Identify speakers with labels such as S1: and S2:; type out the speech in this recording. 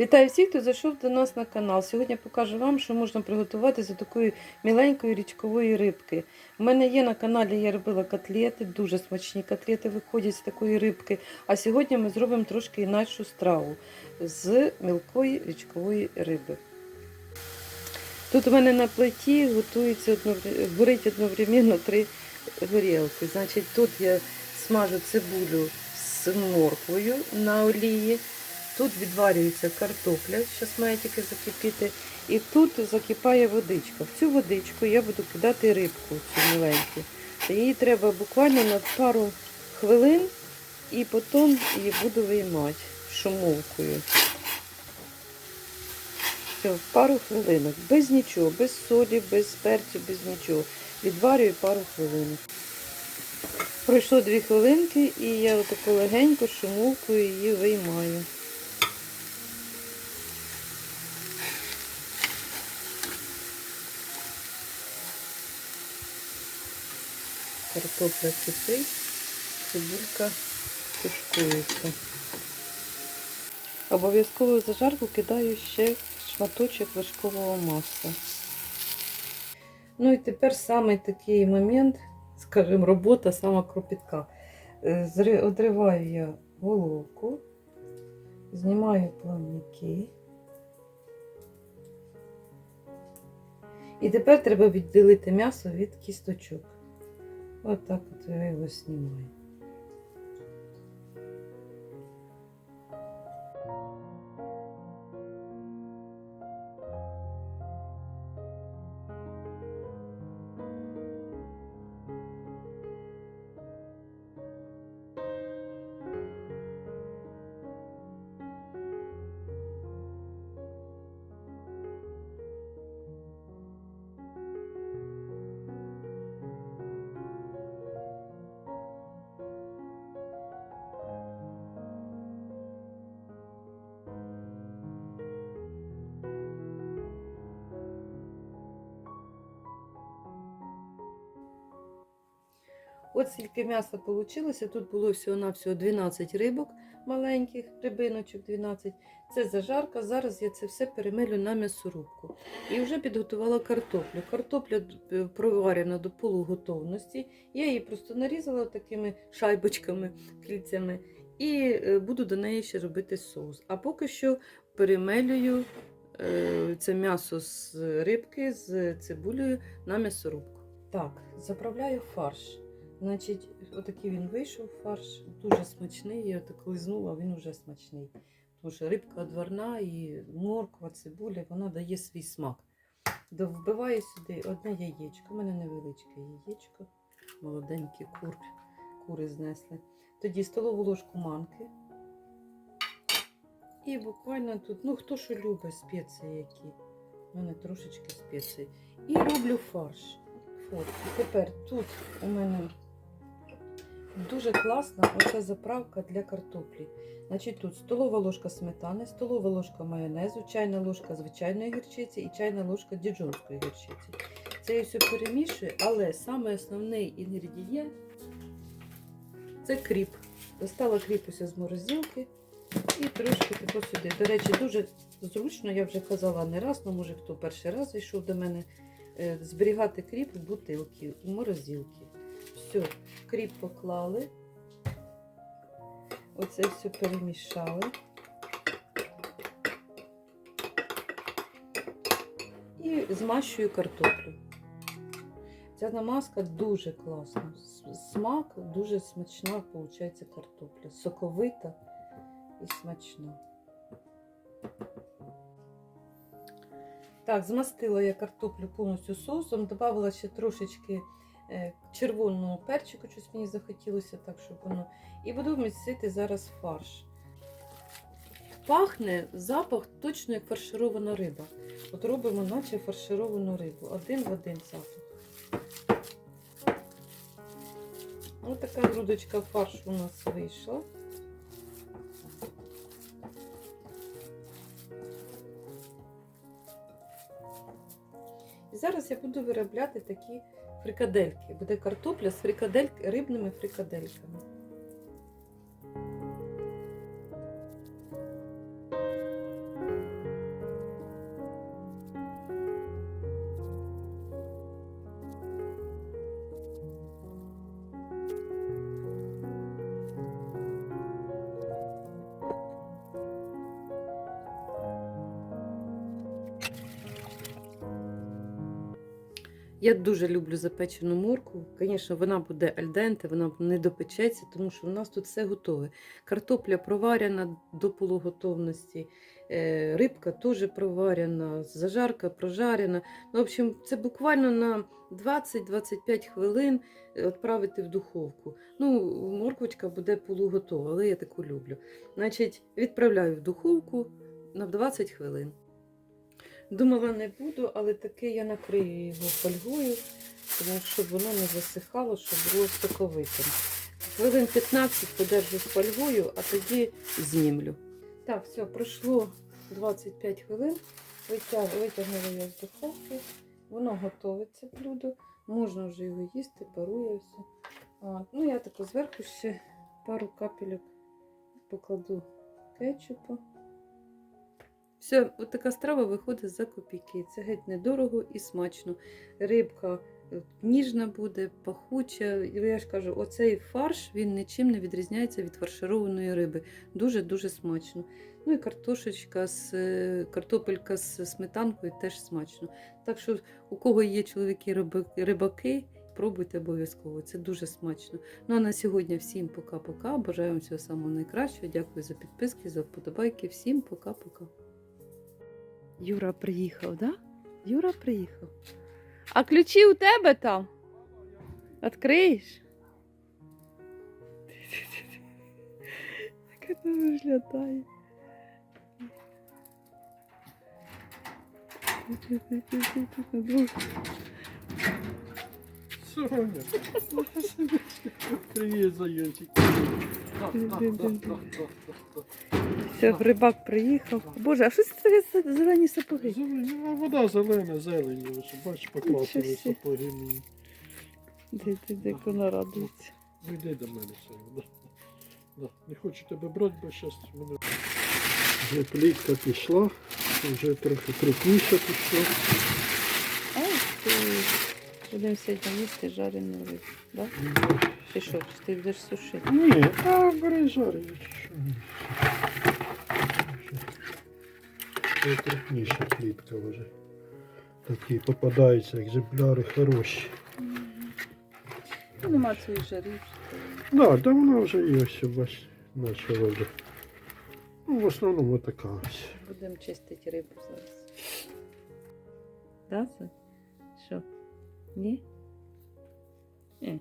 S1: Вітаю всіх, хто зайшов до нас на канал. Сьогодні покажу вам, що можна приготувати з такої міленької річкової рибки. У мене є на каналі, я робила котлети, дуже смачні котлети виходять з такої рибки. А сьогодні ми зробимо трошки інакшу страву з мілкої річкової риби. Тут у мене на плиті готується горить одновременно три горілки. Значить, тут я смажу цибулю з морквою на олії. Тут відварюється картопля, зараз має тільки закипіти. І тут закипає водичка. В цю водичку я буду кидати рибку цю миленьку. Її треба буквально на пару хвилин і потім її буду виймати шумовкою. Все, пару хвилинок. Без нічого, без солі, без перцю, без нічого. Відварюю пару хвилин. Пройшло дві хвилинки і я отаку легенько шумовкою її виймаю. Картопля кипить, цибулька тушкується. Обов'язково зажарку кидаю ще шматочок вершкового масла. Ну і тепер саме такий момент, скажімо, робота сама кропітка. Е, Одриваю я головку, знімаю плавники. І тепер треба відділити м'ясо від кісточок. От так вот я его знімаю. От скільки м'яса вийшло. Тут було всього-навсього 12 рибок маленьких, рибиночок 12. Це зажарка. Зараз я це все перемилю на м'ясорубку. І вже підготувала картоплю. Картопля е, проварена до полуготовності. Я її просто нарізала такими шайбочками, кільцями. І е, буду до неї ще робити соус. А поки що перемелюю е, це м'ясо з рибки з цибулею на м'ясорубку. Так, заправляю фарш. Значить, отакий він вийшов фарш, дуже смачний. Я так лизнула, він вже смачний. Тому що рибка одварна і морква, цибуля, вона дає свій смак. Вбиваю сюди одне яєчко. У мене невеличке яєчко, молоденькі кур, кури знесли. Тоді столову ложку манки. І буквально тут, ну хто що любить спеції які. У мене трошечки спеції. І роблю фарш. От, тепер тут у мене дуже класна оця заправка для картоплі. Значить, тут столова ложка сметани, столова ложка майонезу, чайна ложка звичайної гірчиці і чайна ложка діджонської гірчиці. Це я все перемішую, але саме основний інгредієнт це кріп. Достала кріп ось з морозилки і трошки тако сюди. До речі, дуже зручно, я вже казала не раз, але може хто перший раз зайшов до мене е, зберігати кріп в бутилки, в морозилки. Все, кріп поклали. Оце все перемішали. І змащую картоплю. Ця намазка дуже класна. Смак дуже смачна, виходить, картопля. Соковита і смачна. Так, змастила я картоплю повністю соусом, додала ще трошечки червоного перчику, щось мені захотілося, так, щоб воно. І буду місити зараз фарш. Пахне запах точно як фарширована риба. От робимо, наче фаршировану рибу. Один в один запах. Ось така грудочка фаршу у нас вийшла. Зараз я буду виробляти такі фрикадельки. Буде картопля з фрикадель... рибними фрикадельками. Я дуже люблю запечену моркву. Звісно, вона буде альденте, вона не допечеться, тому що в нас тут все готове. Картопля проварена до полуготовності, е, рибка теж проварена, зажарка прожарена. Ну, в общем, це буквально на 20-25 хвилин відправити в духовку. Ну, морквочка буде полуготова, але я таку люблю. Значить, відправляю в духовку на 20 хвилин. Думала, не буду, але таки я накрию його фольгою, тому щоб воно не засихало, щоб було соковитим. Хвилин 15 подержу фольгою, а тоді знімлю. Так, все, пройшло 25 хвилин. Витяг, витягнула я з духовки. Воно готове це блюдо. Можна вже його їсти, парує все. А, ну, я таку зверху ще пару капелек покладу кетчупу. Все, от така страва виходить за копійки. Це геть недорого і смачно. Рибка е, ніжна буде, пахуча. Я ж кажу, оцей фарш він нічим не відрізняється від фаршированої риби. Дуже-дуже смачно. Ну і картошечка з е, картопелька з сметанкою теж смачно. Так що, у кого є чоловіки-рибаки, пробуйте обов'язково. Це дуже смачно. Ну а на сьогодні всім пока-пока. Бажаю вам всього самого найкращого. Дякую за підписки, за вподобайки. Всім пока-пока. Юра приїхав, да? Юра приїхав. А ключі у тебе там? Відкриєш? Як вона виглядає.
S2: Соня. Привіт, зайчик.
S1: Все, грибак приїхав. Боже, а що це таке за зелені сапоги?
S2: Зелені, вода зелена, зелені. ось, Бачиш, покласили
S1: Нічого собі.
S2: сапоги мені.
S1: Де, де, де, як вона радується.
S2: Ну йди до мене. Да. Да. Не хочу тебе брати, бо зараз мене. Вже плітка пішла, вже трохи крупніше пішло.
S1: Будемо сьогодні їсти жарену рибу, да? Ти що, чи ти будеш сушити?
S2: Ні, а бери жари. що. Це крупніша плітка вже. Такі попадаються екземпляри хороші.
S1: Ну, нема цієї жари.
S2: Да, да вона вже є ось, бач, почала вже. Ну, в основному така ось.
S1: Будемо чистити рибу зараз. Да, Сонь? Що? Ні? Е,